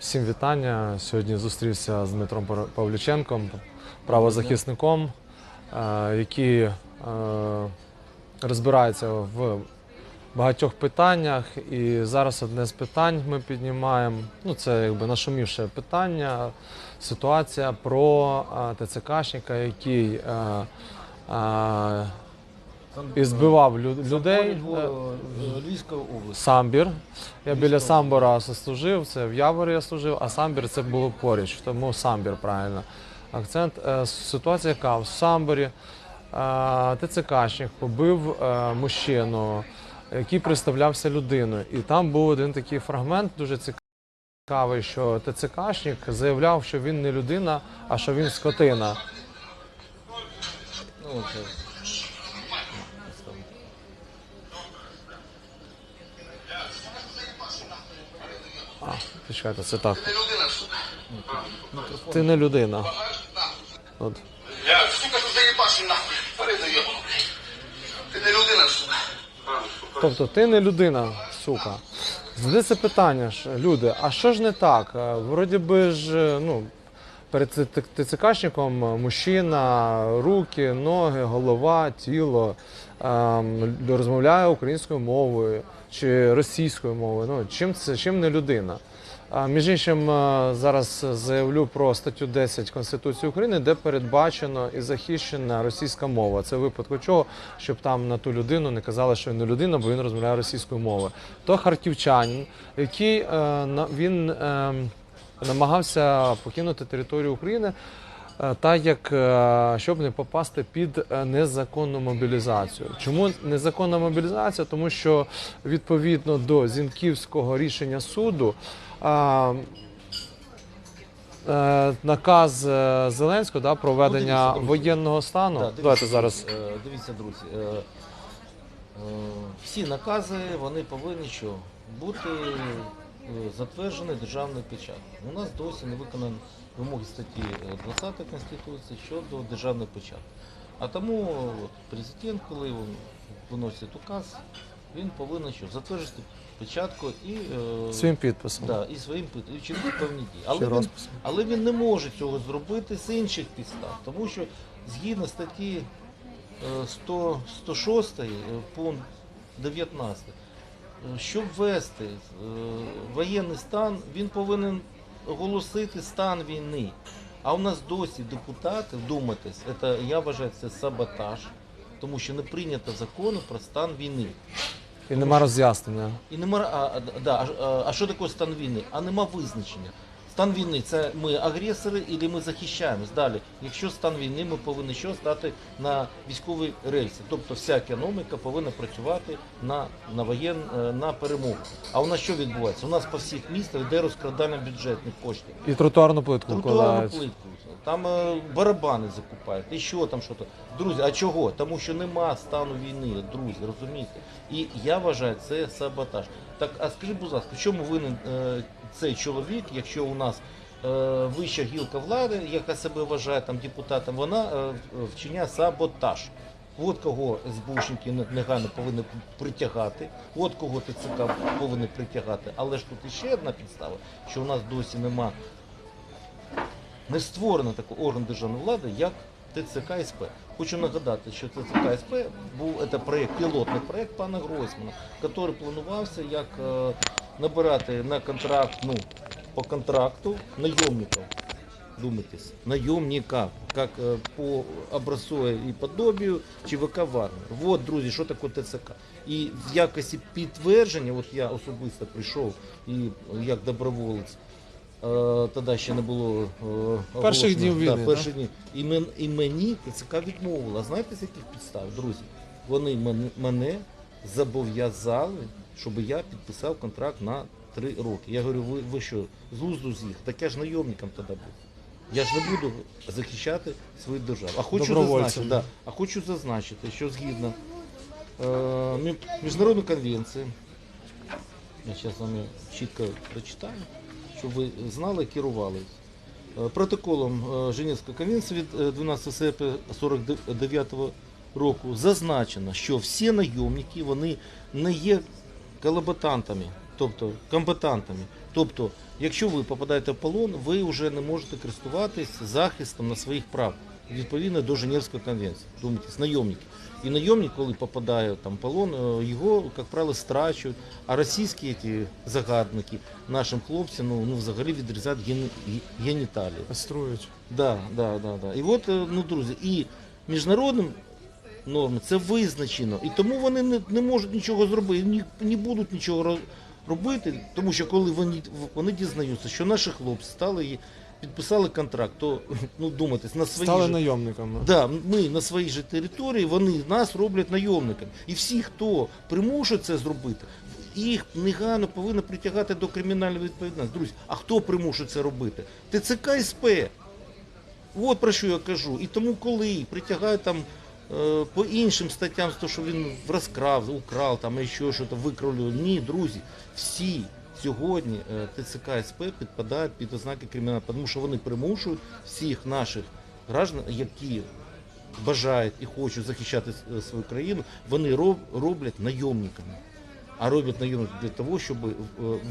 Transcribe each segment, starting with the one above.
Всім вітання. Сьогодні зустрівся з Дмитром Павлюченком, правозахисником, е, який е, розбирається в багатьох питаннях. І зараз одне з питань ми піднімаємо. Ну, це якби нашумівше питання, ситуація про е, ТЦКшника, який і збивав лю- людей. е, Львівської області. Самбір. Я біля Самбора служив, це в Яворі я служив, а Самбір це було поруч, тому Самбір правильно. Акцент. Е, Ситуація яка в Самборі е, ТЦКшник побив е, мужчину, який представлявся людиною. І там був один такий фрагмент дуже цікавий, що ТЦКшник заявляв, що він не людина, а що він скотина. Ну, от, почекайте, це так. мікрофон. Ти не людина. От. Я, сука, тут заїбаши нахуй. Переду. Ти не людина, сука. Тобто ти не людина, сука. Задається питання ж, люди, а що ж не так? Е, Вроді би ж, е, ну, перед ТЦКшником е, мужчина, руки, ноги, голова, тіло ем, розмовляє українською мовою чи російською мовою. Ну, чим це чим не людина? Між іншим, зараз заявлю про статтю 10 Конституції України, де передбачено і захищена російська мова. Це випадку чого, щоб там на ту людину не казали, що він не людина, бо він розмовляє російською мовою. То харківчанин, який е, він е, намагався покинути територію України. Е, Так як е, щоб не попасти під е, незаконну мобілізацію. Чому незаконна мобілізація? Тому що відповідно до Зінківського рішення суду наказ Зеленського да, про введення Ну, воєнного станну. Да, дивіться, Давайте зараз. Дивіться, друзі. Всі накази вони повинні що? бути затверджені державною печаткою. У нас досі не виконані вимоги статті е, 20 Конституції щодо державної печатки. А тому от, президент, коли він виносить указ, він повинен що? затверджувати печатку і, е, Своїм підписом. да, і своїм пит- і чинити певні дії. Але він, розписом. але він не може цього зробити з інших підстав, тому що згідно статті е, 100, 106 е, пункт 19, е, щоб ввести е, воєнний стан, він повинен оголосити стан війни. А у нас досі депутати, вдумайтесь, це, я вважаю, це саботаж, тому що не прийнято закону про стан війни. І нема роз'яснення. І нема, а, а, да, а, а, а що таке стан війни? А нема визначення. Стан війни це ми агресори і ми захищаємось. Далі, якщо стан війни, ми повинні що стати на військовій рельсі. Тобто вся економіка повинна працювати на, на воєн, е, на перемогу. А у нас що відбувається? У нас по всіх містах йде розкрадання бюджетних коштів. І тротуарну плитку Тротуарну плитку. Там е, барабани закупають, і що там що то. Друзі, а чого? Тому що нема стану війни, друзі, розумієте? І я вважаю, це саботаж. Так, а скажіть, будь ласка, в чому винен е, цей чоловік, якщо у нас е, вища гілка влади, яка себе вважає там депутатом, вона е, вчиняє саботаж. От кого СБУшники не- негайно повинні притягати, от кого ТЦК повинні притягати. Але ж тут іще одна підстава, що у нас досі нема не створено такий орган державної влади, як ТЦК СП. Хочу нагадати, що ТЦК СП був це проєкт, пілотний проєкт пана Гройсмана, який планувався як е, набирати на контракт, ну, по контракту найомників. Думайтесь, наемника, как э, по образцу и подобию ЧВК в армії. Вот, друзі, що таке ТЦК. І в якості підтвердження, от я особисто прийшов і як доброволець, е, тоді ще не було. Перших днів війни, Да, перших днів. І, мен, і мені ТЦК відмовила. Знаєте, з яких підстав, друзі? Вони мене зобов'язали, щоб я підписав контракт на три роки. Я говорю, ви, ви що, з лузду з'їх? Так я ж найомником тоді був. Я ж не буду захищати свою державу. А хочу зазначити, да, а хочу зазначити, що згідно е, міжнародної конвенції, я зараз вам її чітко прочитаю, щоб ви знали, керували. Е, Протоколом е, Женевської конвенції від е, 12 серпня 49 року зазначено, що всі найомники вони не є колабатантами. Тобто компетентами. Тобто, якщо ви попадаєте в полон, ви вже не можете користуватись захистом на своїх прав відповідно до Женевської конвенції. Думайте, найомники. І найомник, коли попадає там в полон, е, його, як правило, страчують. А російські ті загадники нашим хлопцям ну, ну, взагалі відрізають ген- ге- геніталії. Каструють. Да, да, да, да. І от, е, ну, друзі, і міжнародним нормам це визначено. І тому вони не, не можуть нічого зробити, не, не будуть нічого ро- робити, тому що коли вони, вони дізнаються, що наші хлопці стали і підписали контракт, то ну думайте, на своїй Стали же- найомниками. Да, ми на своїй же території, вони нас роблять найомниками. І всі, хто примушує це зробити, їх негайно повинні притягати до кримінальної відповідальності. Друзі, а хто примушує це робити? ТЦК СП. От про що я кажу. І тому, коли притягають там по іншим статтям, то що він розкрав, украв, там і що щось викрав. Ні, друзі, всі сьогодні е, ТЦК СП підпадають під ознаки кримінального, тому що вони примушують всіх наших граждан, які бажають і хочуть захищати е, свою країну, вони роб- роблять найомниками. А роблять найомниками для того, щоб е,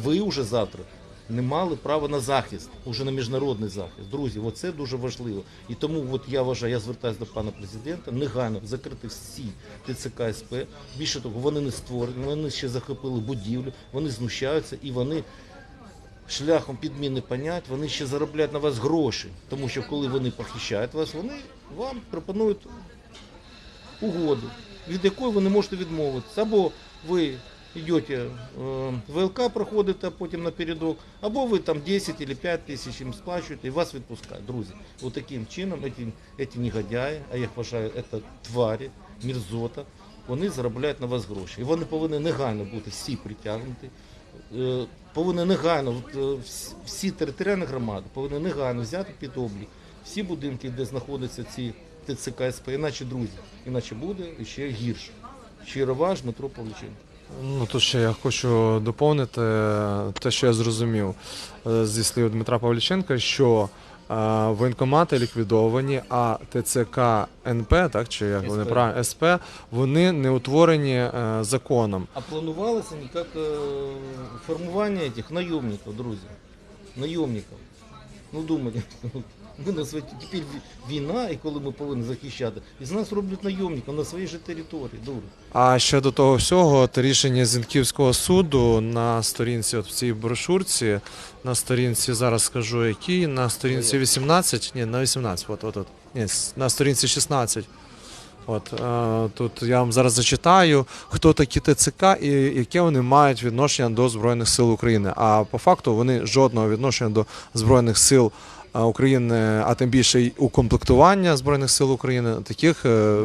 ви вже завтра не мали права на захист, уже на міжнародний захист. Друзі, оце дуже важливо. І тому от я вважаю, я звертаюся до пана президента, негайно закрити всі ТЦК СП. Більше того, вони не створені, вони ще захопили будівлю, вони знущаються і вони шляхом підміни понять, вони ще заробляють на вас гроші. Тому що коли вони похищають вас, вони вам пропонують угоду, від якої ви не можете відмовитися. Або ви йдете е, ВЛК проходите, а потім напередок, або ви там 10 або 5 тисяч їм сплачуєте і вас відпускають. Друзі, от таким чином ці, ці негодяї, а я вважаю, це тварі, мерзота, вони заробляють на вас гроші. І вони повинні негайно бути всі притягнуті. Е, Повинні негайно, е, всі- територіальні громади повинні негайно взяти під облік всі будинки, де знаходяться ці ТЦК СП, іначе друзі, іначе буде ще гірше. Щиро ваш Дмитро Павличенко. Ну тут ще я хочу доповнити те, що я зрозумів е, зі слів Дмитра Павліченка, що е, воєнкомати ліквідовані, а ТЦК НП, так чи як вони правильно СП, вони не утворені е, законом. А планувалося як формування этих найомників, друзі. Найомників. Ну думайте, ми на світі тепер війна, і коли ми повинні захищати, і з нас роблять найомників на своїй же території. Друзі. А ще до того всього, те рішення Зінківського суду на сторінці, от в цій брошурці, на сторінці, зараз скажу якій, на сторінці 18, ні, на 18, от, от, от, ні, на сторінці 16. От е, тут я вам зараз зачитаю, хто такі ТЦК і яке вони мають відношення до Збройних сил України. А по факту вони жодного відношення до Збройних сил е, України, а тим більше укомплектування Збройних сил України, таких е,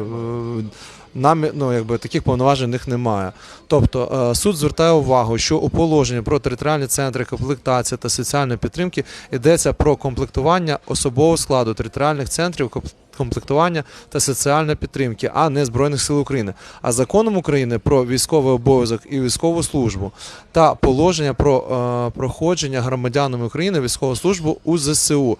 нам ну, якби таких повноважень них немає. Тобто е, суд звертає увагу, що у положенні про територіальні центри комплектації та соціальної підтримки йдеться про комплектування особового складу територіальних центрів комплектування та соціальної підтримки, а не збройних сил України. А законом України про військовий обов'язок і військову службу та положення про е, проходження громадянами України військову службу у ЗСУ.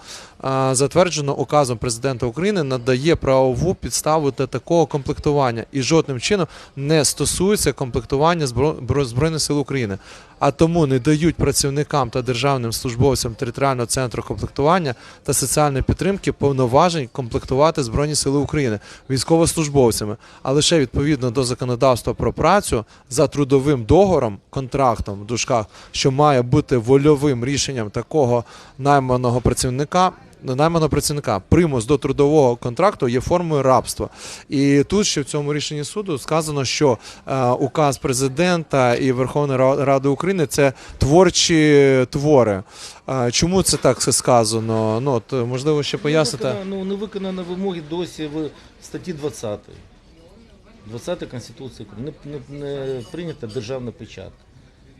Затверджено указом президента України надає правову підставу для такого комплектування і жодним чином не стосується комплектування Збро- Збройних сил України, а тому не дають працівникам та державним службовцям територіального центру комплектування та соціальної підтримки повноважень комплектувати Збройні Сили України військовослужбовцями, а лише відповідно до законодавства про працю за трудовим договором, контрактом в дужках, що має бути вольовим рішенням такого найманого працівника. Найманого працівника примус до трудового контракту є формою рабства. І тут ще в цьому рішенні суду сказано, що е, указ президента і Верховної Ради України це творчі твори. Е, чому це так сказано? Ну от можливо ще. Не виконано, ну, не виконано вимоги досі в статті 20. 20 Конституції України. Не, не, не прийнята державна печатка.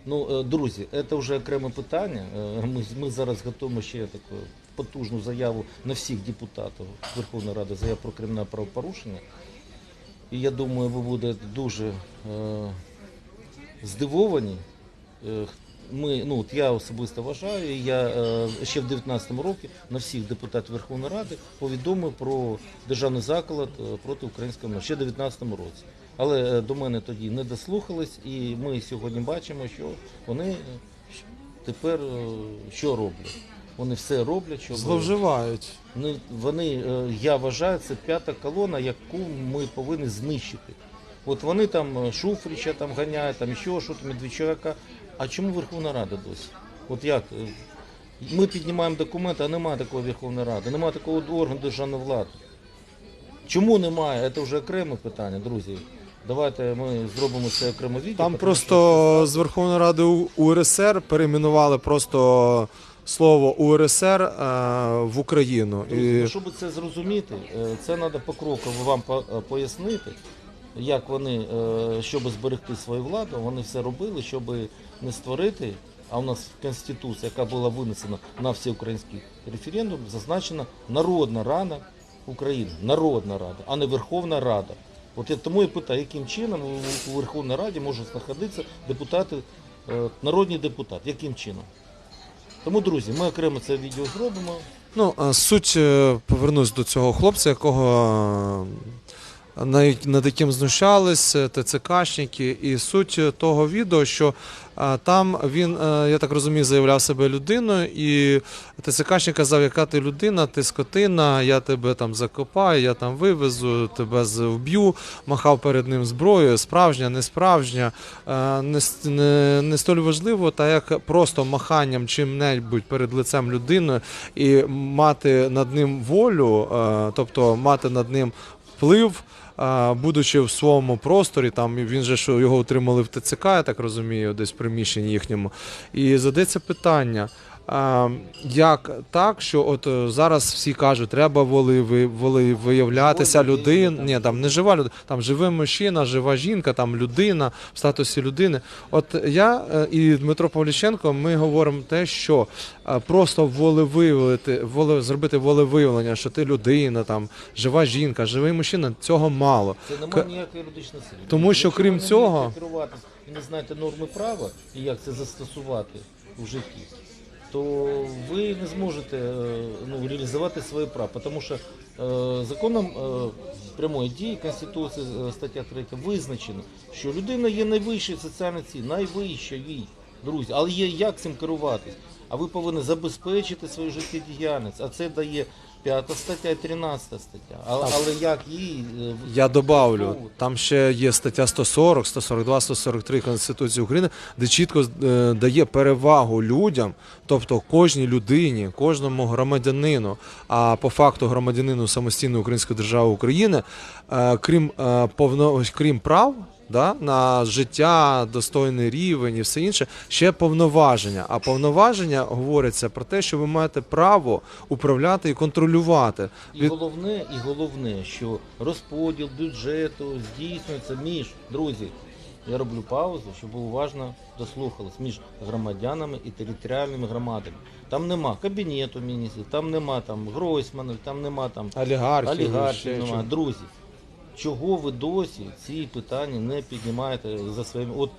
Ну, е, друзі, це вже окреме питання. Ми, ми зараз готуємо ще таку потужну заяву на всіх депутатів Верховної Ради, заяву про кримінальне правопорушення. І я думаю, ви будете дуже е, здивовані, е, ми, ну от я особисто вважаю, я е, ще в 19-му році на всіх депутатів Верховної Ради повідомив про державний заклад е, проти української мови ще в 19-му році. Але е, до мене тоді не дослухались, і ми сьогодні бачимо, що вони тепер що роблять? Вони все роблять, щоб Зловживають. вони, вони, е, я вважаю, це п'ята колона, яку ми повинні знищити. От вони там е, Шуфрича там ганяють, там ще що там Медведчука. А чому Верховна Рада досі? От як? е, Ми піднімаємо документи, а немає такої Верховної Ради, немає такого органу державної влади. Чому немає? Це вже окреме питання, друзі. Давайте ми зробимо це окремо відео. Там просто з Верховної Ради УРСР перейменували просто слово УРСР е, в Україну. І ну, щоб це зрозуміти, е, це треба покроково вам е, пояснити, як вони, щоб зберегти свою владу, вони все робили, щоб не створити. А у нас в Конституції, яка була винесена на всеукраїнський референдум, зазначена Народна Рада України. Народна Рада, а не Верховна Рада. От я тому і питаю, яким чином у- Верховній Раді можуть знаходитися депутати, народні депутати, яким чином? Тому, друзі, ми окремо це відео зробимо. Ну, суть е, повернусь до цього хлопця, якого навіть над, яким знущались е, ТЦКшники, і суть е, того відео, що е, там він, е, я так розумію, заявляв себе людиною, і ТЦКшник казав, яка ти людина, ти скотина, я тебе там закопаю, я там вивезу, тебе вб'ю, махав перед ним зброєю, справжня, не справжня, е, не, не, не столь важливо, та як просто маханням чим-небудь перед лицем людини і мати над ним волю, е, тобто мати над ним вплив. Будучи в своєму просторі, там він же що його отримали в ТЦК, я так розумію, десь в приміщенні їхньому. І задається питання: як так, що от е, зараз всі кажуть, треба воли, воли виявлятися Живої людини, людин. там. Ні, там не жива людина, там живий мужчина, жива жінка, там людина в статусі людини. От я е, і Дмитро Павліченко, ми говоримо те, що е, просто волевиявити, воле, зробити волевиявлення, що ти людина, там жива жінка, живий мужчина, цього мало. Це немає ніякої юридичної сили. Тому що, Якщо крім цього- вмієте керуватись і не знаєте норми права і як це застосувати у житті, то ви не зможете е, ну, реалізувати свої права. Тому що е, законом е, прямої дії Конституції стаття 3 визначено, що людина є найвищою соціальною найвища найвищою, друзі. Але є як цим керуватись? А ви повинні забезпечити свою життєдіяльність, а це дає 5 стаття і 13 стаття. Але, але як її е, Я добавлю, там ще є стаття 140, 142, 143 Конституції України, де чітко е, дає перевагу людям, тобто кожній людині, кожному громадянину, а по факту громадянину самостійної Української держави України, е, крім е, повно, крім прав. Да, на життя, достойний рівень і все інше, ще повноваження. А повноваження говориться про те, що ви маєте право управляти і контролювати. І Від- головне, і головне, що розподіл бюджету здійснюється між друзі. Я роблю паузу, щоб уважно дослухались між громадянами і територіальними громадами. Там нема кабінету міністрів, там нема там Гройсманів, там нема там Олігархів, олігархів, нема. чого. Чого ви досі ці питання не піднімаєте за своїми? От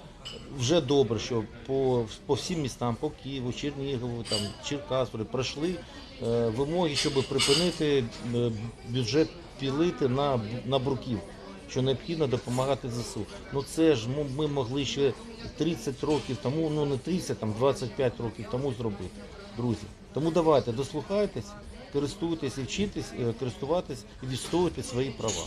вже добре, що по, по всім містам, по Києву, Чернігову, там, Черкасу пройшли е, вимоги, щоб припинити е, бюджет пілити на, на бруків. Що необхідно допомагати ЗСУ. Ну це ж ми, могли ще 30 років тому, ну не 30, там 25 років тому зробити, друзі. Тому давайте дослухайтесь, користуйтесь і вчитесь е, користуватись і відстоювати свої права.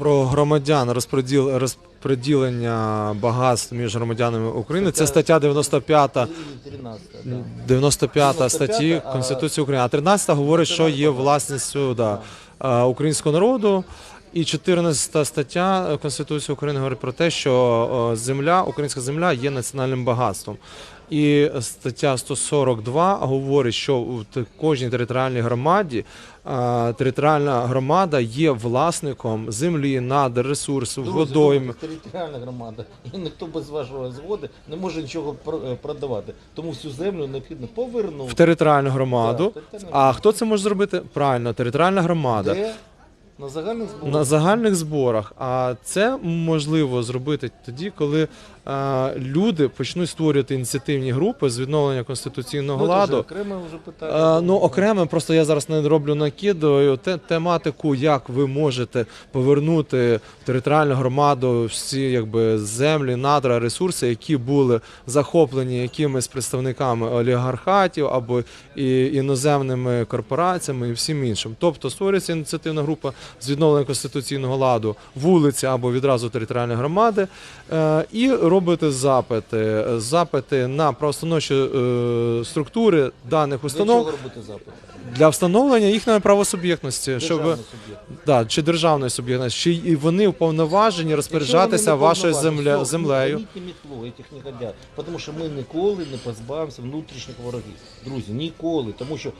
Про громадян розподіл розподілення багатств між громадянами України. Це стаття 95 І 13, да. 95 статті Конституції України. А 13 говорить, що є власністю да, українського народу. І 14 стаття Конституції України говорить про те, що земля, українська земля є національним багатством. І стаття 142 говорить, що в кожній територіальній громаді територіальна громада є власником землі, надр, ресурсів, водойм. територіальна громада, і ніхто без вашої згоди не може нічого е, продавати. Тому всю землю необхідно повернути в територіальну громаду. Так, територіальну А хто це може зробити? Правильно, територіальна громада. Де? На загальних зборах. На загальних зборах. А це можливо зробити тоді, коли люди почнуть створювати ініціативні групи з відновлення конституційного Ну, ладу. окреме вже питання. Е, Ну, окремо, просто я зараз не роблю накидаю те, тематику, як ви можете повернути в територіальну громаду всі якби землі, надра, ресурси, які були захоплені якимись представниками олігархатів або і іноземними корпораціями і всім іншим. Тобто створюється ініціативна група з відновлення конституційного ладу вулиці або відразу територіальної громади, е, і робити запити, запити на правоустановчі е, структури даних Для установ чого робити запит? для встановлення їхньої правосуб'єктності, щоб Державний суб'єкт. да, чи державної суб'єктності, чи і вони вповноважені розпоряджатися вашою земля, землею. Не метло, этих негодяй. Тому що ми ніколи не позбавимося внутрішніх ворогів. Друзі, ніколи. Тому що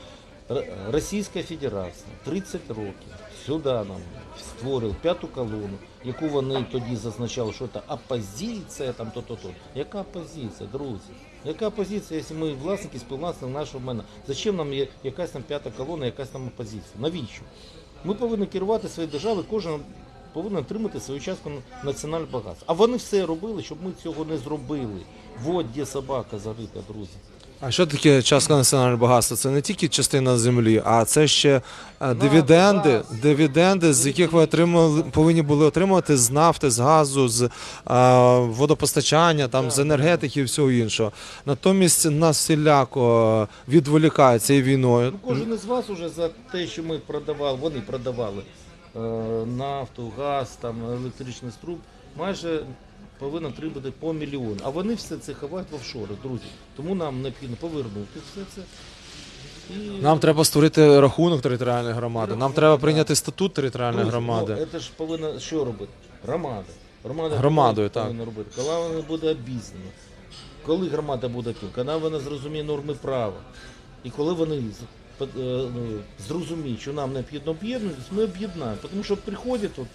Р- Російська Федерація 30 років сюди нам створила п'яту колону, яку вони тоді зазначали, що це опозиція, там то-то то. Яка опозиція, друзі? Яка опозиція, якщо ми власники, співвласники нашого мене? Зачем нам є якась там п'ята колона, якась там опозиція? Навіщо? Ми повинні керувати своєю державою, кожен повинен отримати свою частку національного багатства. А вони все робили, щоб ми цього не зробили. Вот де собака зарита, друзі. А що таке частка національного багатства? Це не тільки частина землі, а це ще е, дивіденди, дивіденди, з яких ви отримали, повинні були отримувати з нафти, з газу, з е, водопостачання, там з енергетики і всього іншого. Натомість нас всіляко відволікають цією війною. Ну, кожен із вас уже за те, що ми продавали, вони продавали е, нафту, газ, там, електричний струм, майже повинен отримати по мільйону. А вони все це ховають в офшори, друзі. Тому нам необхідно повернути все це. І... Нам треба створити рахунок територіальної громади. Нам треба прийняти статут територіальної Друзі, громади. Ну, це ж повинна що робити? Громада. Громада Громадою, повинна робити. Коли вона буде обізнана. Коли громада буде тим, коли вона зрозуміє норми права. І коли вони е, ну, зрозуміють, що нам необхідно об'єднуватись, ми об'єднаємо. Тому що приходять от,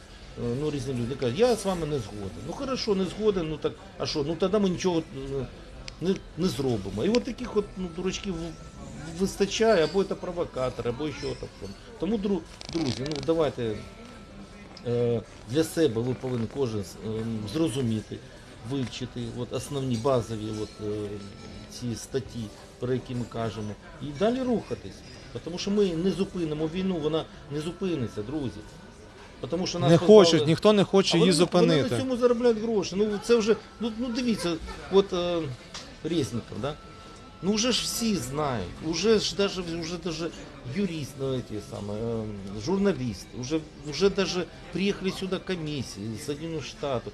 ну, різні люди кажуть, я з вами не згоден. Ну хорошо, не згоден, ну так, а що? Ну тоді ми нічого е, не, не зробимо. І от таких от ну, дурачків вистачає, або це провокатори, або що там. Тому, друзі, ну давайте е, для себе ви повинні кожен е, зрозуміти, вивчити от, основні базові от, е, ці статті, про які ми кажемо, і далі рухатись. Тому що ми не зупинимо війну, вона не зупиниться, друзі. Тому що нас Не позбавили- хочуть, ніхто не хоче а її вони, Вони на зупинити. цьому заробляють гроші. Ну це вже, ну, ну дивіться, от е, Резніков, да? Ну вже ж всі знають, уже ж даже, уже даже юрист, ну, эти самые, э, журналісти, уже, уже даже приїхали сюди комісії з Соединених Штатів.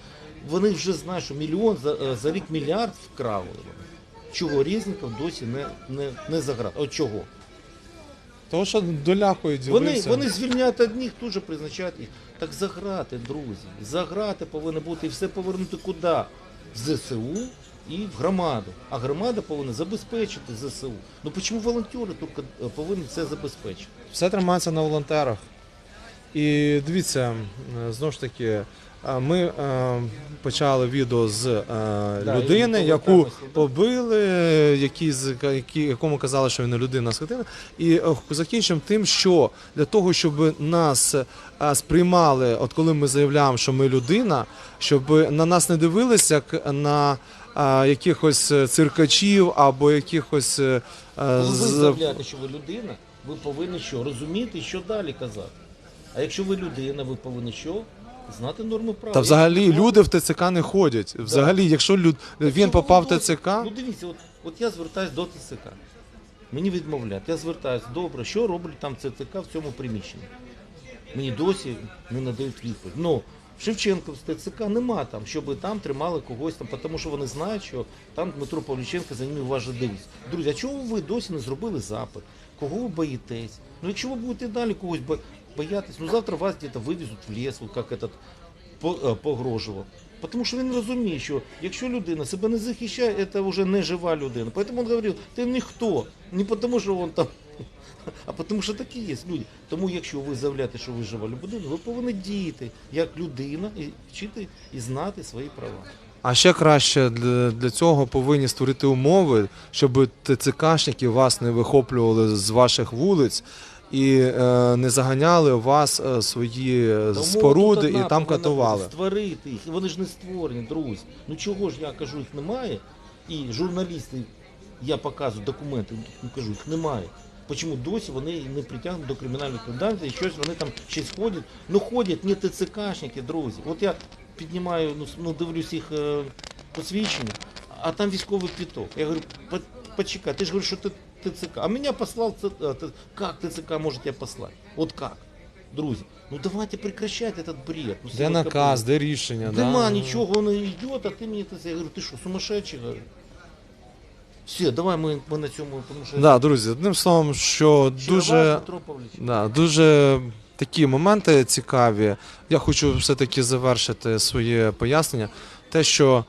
Вони вже знають, що мільйон за, е, за рік мільярд вкрали. Чого Резніков досі не, не, не заграв? От чого? Тому що долякою Вони, дивися. вони звільняють одних, тут же призначають їх. Так заграти, друзі. Заграти повинно бути і все повернути куди? В ЗСУ і в громаду. А громада повинна забезпечити ЗСУ. Ну чому волонтери тільки е, повинні це забезпечити? Все тримається на волонтерах. І дивіться, е, знову ж таки, е, ми е, почали відео з людини, яку побили, які, які, якому казали, що він не людина, скотина. І закінчимо тим, що для того, щоб нас сприймали, от коли ми заявляємо, що ми людина, щоб на нас не дивилися як на якихось циркачів або якихось. Коли ви заявляєте, що ви людина, ви повинні що? Розуміти, що далі казати. А якщо ви людина, ви повинні що? Знати норми права. Та взагалі люди в ТЦК не ходять. Взагалі, якщо люд... він попав в ТЦК, Ну дивіться, от, от я звертаюся до ТЦК. Мені відмовляють. Я звертаюся, добре, що роблять там ЦТК в цьому приміщенні? Мені досі не надають відповідь. Ну, Шевченко з ТЦК нема там, щоб там тримали когось там, тому що вони знають, що там Дмитро Павліченко за ними уважно дивиться. Друзі, а чого ви досі не зробили запит? Кого ви боїтесь? Ну якщо ви будете далі когось бо- боятись, ну завтра вас десь вивезуть в ліс, як этот е, погрожував. Тому що він розуміє, що якщо людина себе не захищає, це вже не жива людина. Тому він говорив, ти ніхто. Не тому, що він там, а тому, що такі є люди. Тому якщо ви заявляєте, що ви жива людина, ви повинні діяти як людина і вчити і знати свої права. а ще краще для, для цього повинні створити умови, щоб ТЦКшники вас не вихоплювали з ваших вулиць і е, не заганяли у вас е, свої е, Та споруди і там повинна катували. бути, Створити їх. Вони ж не створені, друзі. Ну чого ж я кажу, їх немає. І журналісти, я показую документи, ну, кажу, їх немає. Чому досі вони не притягнуть до кримінальної відповідальності, і щось вони там щось ходять. Ну ходять не ТЦКшники, друзі. От я піднімаю, ну, с- ну дивлюсь їх е, посвідчення, а там військовий квіток. Я говорю, «По- почекай, ти ж говориш, що ти ТЦК. А мене послав Ц- а, Т- Как ТЦК може тебе послати? От как? Друзі, ну давайте прекращать этот бред. Ну, Де наказ, де рішення? Нема да? нічого, він йде, а ти мені це. Я говорю, ти що, сумасшедший? Говорю. Все, давай ми, ми на цьому, тому що Да, друзі, одним словом, що Щербак дуже. Петро Павлович. Да, дуже такі моменти цікаві. Я хочу все-таки завершити своє пояснення. Те, що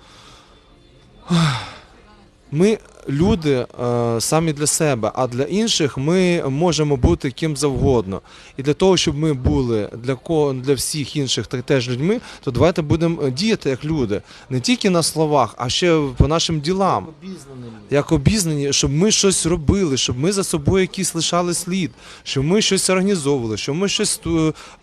ми люди е, самі для себе, а для інших ми можемо бути ким завгодно. І для того, щоб ми були для кого для всіх інших теж людьми, то давайте будемо діяти як люди, не тільки на словах, а ще по нашим ділам як обізнані, щоб ми щось робили, щоб ми за собою якийсь лишали слід, щоб ми щось організовували, щоб ми щось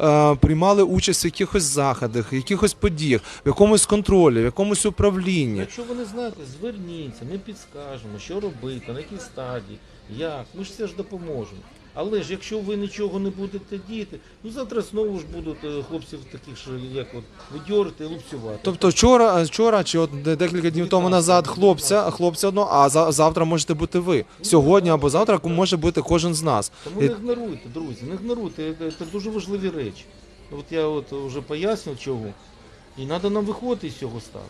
е, приймали участь в якихось заходах, якихось подіях, в якомусь контролі, в якомусь управлінні. Якщо ви не знаєте, зверніться, ми підскажемо, що робити, на якій стадії, як. Ми ж все ж допоможемо. Але ж якщо ви нічого не будете діяти, ну завтра знову ж будуть е, хлопців таких, що як от видьорити лупцювати. Тобто вчора, вчора чи от декілька днів тому назад хлопця, хлопця одного, а за, завтра можете бути ви. Сьогодні або завтра може бути кожен з нас. Тому І- не ігноруйте, друзі, не ігноруйте, це, це дуже важливі речі. От я от вже пояснив чого. І треба нам виходити з цього стану.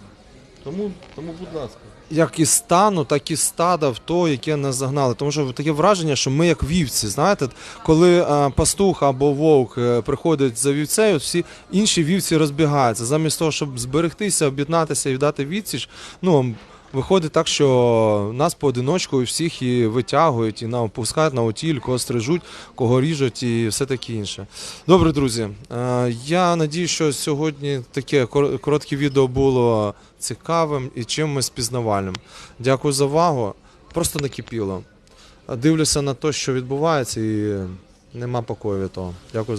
Тому, тому будь ласка. як і стану, так і стада в то, яке нас загнали. Тому що таке враження, що ми як вівці, знаєте, коли а, пастух або вовк е, приходить за вівцею, всі інші вівці розбігаються. Замість того, щоб зберегтися, об'єднатися і дати відсіч, ну. Виходить так, що нас поодиночку всіх і витягують, і нам пускають на утіль, кого стрижуть, кого ріжуть і все таке інше. Добре, друзі. е, Я надію, що сьогодні таке коротке відео було цікавим і чимось пізнавальним. Дякую за увагу. Просто накипіло. Дивлюся на те, що відбувається, і нема покою від того. Дякую за.